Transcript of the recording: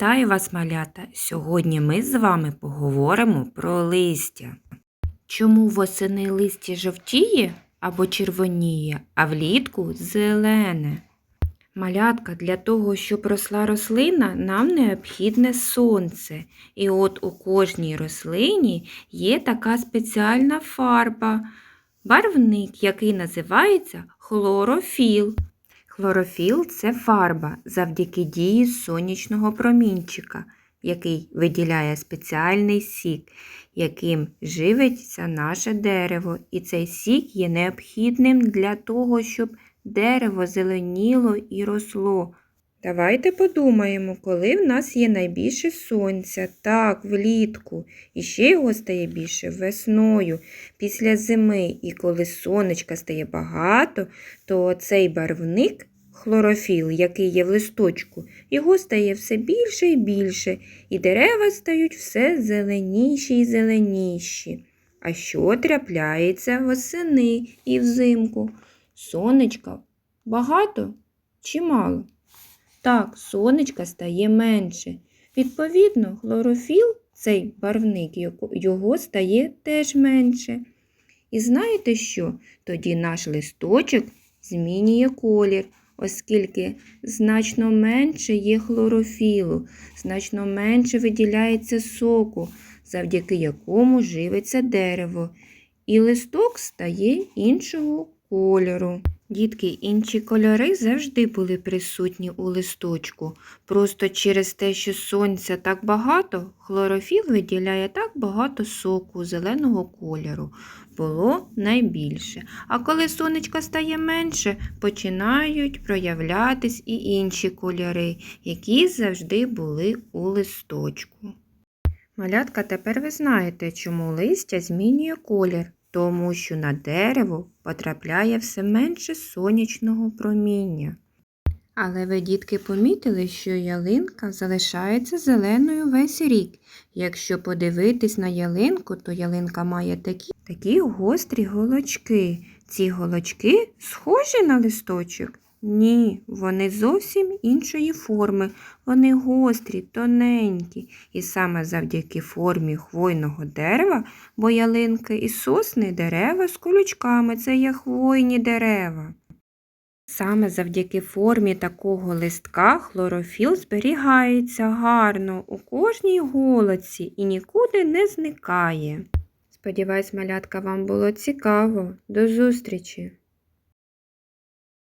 Вітаю вас, малята! Сьогодні ми з вами поговоримо про листя. Чому восени листя жовтіє або червоніє, а влітку зелене? Малятка, для того, щоб росла рослина, нам необхідне сонце. І от у кожній рослині є така спеціальна фарба, барвник, який називається хлорофіл. Хлорофіл це фарба завдяки дії сонячного промінчика, який виділяє спеціальний сік, яким живиться наше дерево. І цей сік є необхідним для того, щоб дерево зеленіло і росло. Давайте подумаємо, коли в нас є найбільше сонця, так, влітку, і ще його стає більше весною, після зими. І коли сонечка стає багато, то цей барвник, хлорофіл, який є в листочку, його стає все більше і більше, і дерева стають все зеленіші і зеленіші. А що трапляється восени і взимку? Сонечка багато чи мало? Так, сонечка стає менше. Відповідно, хлорофіл, цей барвник, його- стає теж менше. І знаєте що? Тоді наш листочок змінює колір, оскільки значно менше є хлорофілу, значно менше виділяється соку, завдяки якому живиться дерево, і листок стає іншого кольору. Дітки, інші кольори завжди були присутні у листочку. Просто через те, що сонця так багато, хлорофіл виділяє так багато соку зеленого кольору. Було найбільше. А коли сонечка стає менше, починають проявлятись і інші кольори, які завжди були у листочку. Малятка, тепер ви знаєте, чому листя змінює колір, тому що на дерево потрапляє все менше сонячного проміння. Але ви, дітки, помітили, що ялинка залишається зеленою весь рік. Якщо подивитись на ялинку, то ялинка має такі, такі гострі голочки. Ці голочки схожі на листочок? Ні, вони зовсім іншої форми. Вони гострі, тоненькі. І саме завдяки формі хвойного дерева, бо ялинки і сосни дерева з колючками це є хвойні дерева. Саме завдяки формі такого листка хлорофіл зберігається гарно у кожній голоці і нікуди не зникає. Сподіваюсь, малятка, вам було цікаво. До зустрічі!